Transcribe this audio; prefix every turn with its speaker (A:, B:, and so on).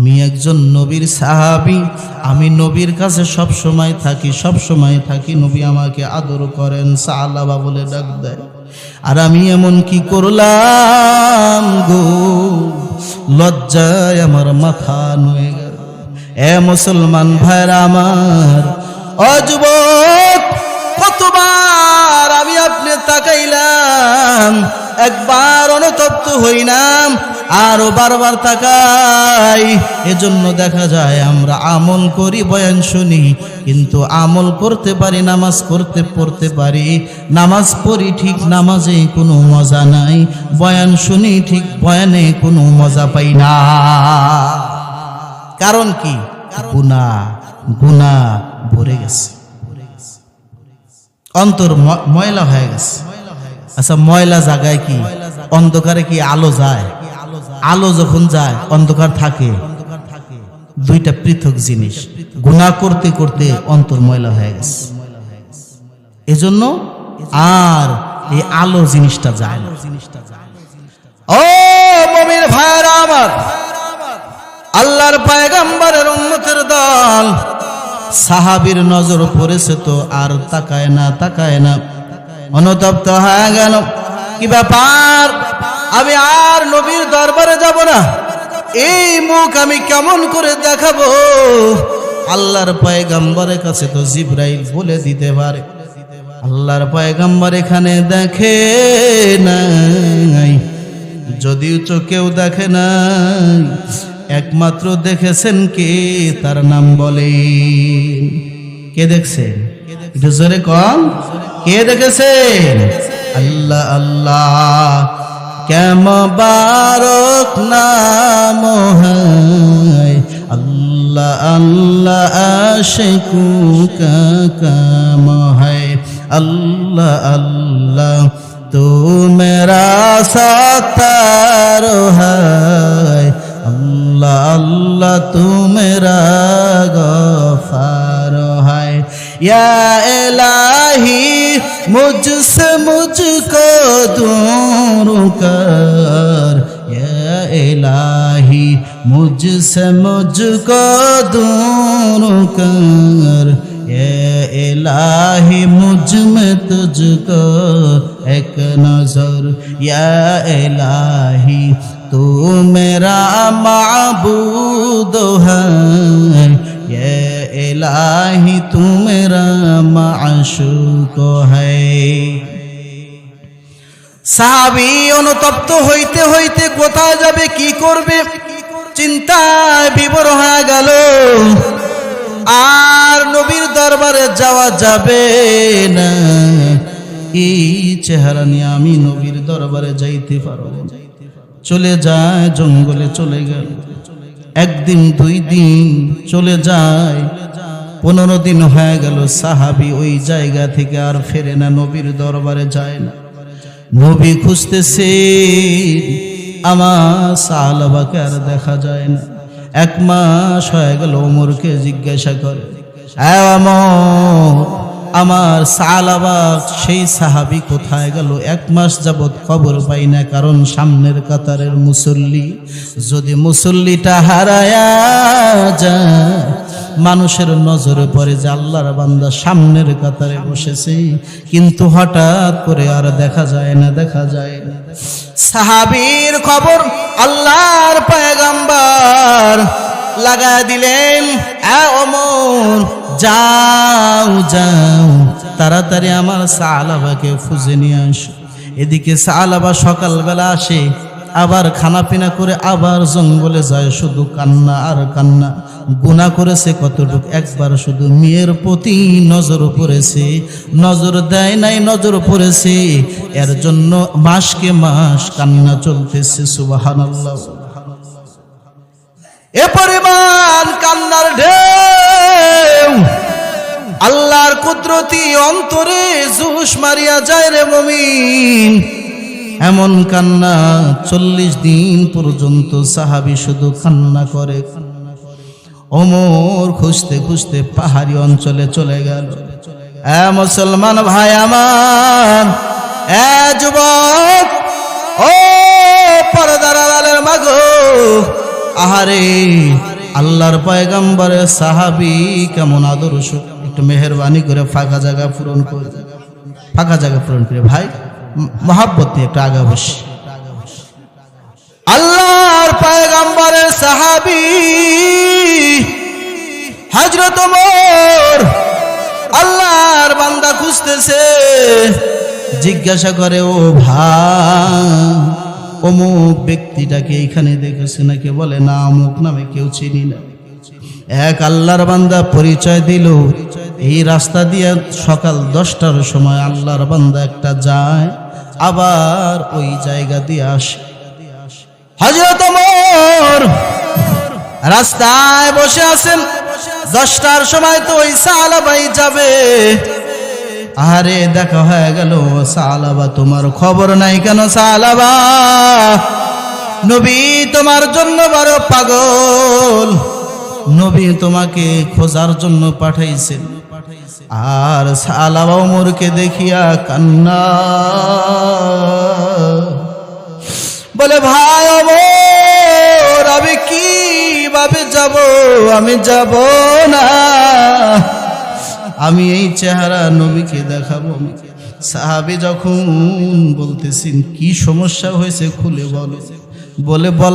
A: আমি একজন নবীর সাহাবি, আমি নবীর কাছে সব সময় থাকি, সব সময় থাকি, নবী আমাকে আদর করেন সালাবা বলে ডাক দেয়। আর আমি এমন কি করলাম গো? লজ্জায় আমার মাথা নুয়ে গেল। এ মুসলমান ভাইরা আমার অযুবক কতবার আমি আপনি তাকাইলাম, একবার অনুতপ্ত হইলাম আরও বারবার তাকাই। এজন্য দেখা যায় আমরা আমল করি, বয়ান শুনি, কিন্তু আমল করতে পারি, নামাজ করতে পড়তে পারি। নামাজ পড়ি ঠিক নামাজে কোনো মজা নাই, বয়ান শুনি ঠিক বয়ানে কোনো মজা পাই না। কারণ কি? গুণা গুণা ভরে গেছে। অন্তর ময়লা হয়ে গেছে। আচ্ছা ময়লা জায়গায় কি? অন্ধকারে কি আলো যায়? আলো যখন যায়, অন্ধকার থাকে। দুইটা পৃথক জিনিস। গুণা করতে করতে অন্তর ময়লা হয়ে গেছে। এজন্য আর এই আলো জিনিসটা যায় না। ও মমির ভাইরা আমার, আল্লাহর পায়গাম্বারের উন্মতের দল, সাহাবীর নজর পড়েছে তো আর তাকায় না তাকায় না। অনুতপ্ত হয়ে গেল। কি ব্যাপার? আমি আর নবীর দরবারে যাব না। এই মুখ আমি কেমন করে দেখাবো? আল্লাহর পায়গাম্বারের কাছে তো জিব্রাইল বলে দিতে পারে। আল্লাহর পায়গাম্বার এখানে দেখে নাই। যদিও চোখেও দেখে নাই, একমাত্র দেখেছেন কে? তার নাম বলে। কে দেখছেন একটু জোরে কম কে দেখেছে আল্লাহ আল্লাহ। কেম বারক নাম আল্লাহ আল্লাহ আশিকু কাম আল্লাহ আল্লাহ তো মেরা সাতার হয়। আল্লাহ আল্লাহ তুমরা গফার হায়। ইয়া मुझसे मुझको दूर कर। या इलाही, मुझसे मुझको दूर कर। ये इलाही, मुझमें तुझको एक नज़र। या इलाही, तू मेरा माबूद है। ये इलाही, तू মাশুক হাবি অনুতপ্ত হইতে হইতে কোথায় যাবে, কি করবে? চিন্তায় বিবর হয়ে গেল। আর নবীর দরবারে যাওয়া যাবে না। এই চেহারা নিয়ে আমি নবীর দরবারে যাইতে পারব? চলে যায়, জঙ্গলে চলে গেল। একদিন, দুই দিন চলে যায়। পনেরো দিন হয়ে গেল সাহাবি ওই জায়গা থেকে আর ফেরে না নবীর দরবারে যায় না। নবী খুঁজতেছে আমার সাহাবাকে আর দেখা যায় না। এক মাস হয়ে গেল ওমরকে জিজ্ঞাসা করে "এ ওমর, আমার সালাবাক সেই সাহাবি কোথায় গেল? এক মাস যাবৎ খবর পাই না কারণ সামনের কাতারের মুসল্লি যদি মুসল্লিটা হারায়া যায় মানুষের নজরে পড়ে যে আল্লাহর বান্দা সামনের কাতারে বসেছে। কিন্তু হঠাৎ করে আর দেখা যায় না, দেখা যায় না। সাহাবীর খবর, আল্লাহর পয়গাম্বার লাগা দিলেন, "এ ওমর, যাও যাও, তাড়াতাড়ি আমার সালাবাকে খুঁজে নিয়ে আসো। এদিকে সালাবা সকালবেলা আসে আবার খানা পিনা করে আবার জঙ্গলে যায়, শুধু কান্না আর কান্না। গুণা করেছে কতটুক? একবার শুধু মেয়ের প্রতি নজর পড়েছে। নজর দেয় নাই, নজর পড়েছে। এর জন্য মাসকে মাস কান্না চলতেছে, সুবাহানাল্লাহ। এ পরিমাণ কান্নার ঢেউ। আল্লাহর কুদরতি অন্তরে জুস মারিয়া যায় রে মমিন। এমন কান্না চল্লিশ দিন পর্যন্ত সাহাবি শুধু কান্না করে। ওমর খুঁজতে খুঁজতে পাহাড়ি অঞ্চলে চলে গেল। এ মুসলমান ভাই আমার, এ যুবক, ও পরদার আলের মাগো, আহারে, আল্লাহর পয়গাম্বরের সাহাবি কেমন আদর্শ, একটু মেহরবানি করে ফাঁকা জায়গা পূরণ করে, ফাঁকা জায়গা পূরণ করে ভাই। মহাব্বত নিয়ে একটু আগে বসি আল্লাহর পায়গাম্বারের সাহাবি হজরত আল্লাহর বান্দা খুঁজতেছে, জিজ্ঞাসা করে, ও ভাই, অমুক ব্যক্তিটাকে এখানে দেখেছে নাকি? বলে, না, অমুক নামে কেউ চিনি না। এক আল্লাহর বান্দা পরিচয় দিল এই রাস্তা দিয়ে সকাল দশটার সময় আল্লাহর বান্দা একটা যায়, আবার ওই জায়গা দিয়ে আসে। হজরত রাস্তায় বসে আছেন। দশটার সময় তো ওই সালাবাই যাবে। আরে দেখা হয়ে গেল সালাবা তোমার খবর নাই কেন সালাবা নবী তোমার জন্য বড় পাগল। নবী তোমাকে খোঁজার জন্য পাঠাইছেন। আর সালাবা ওমরকে দেখিয়া কান্না। বলে, ভাই অমর আমি কীভাবে যাব? আমি যাব না। আমি এই চেহারা নবীকে দেখাবো। সাহাবি যখন বলতেছেন, কি সমস্যা হয়েছে খুলে বলো। বলে, বল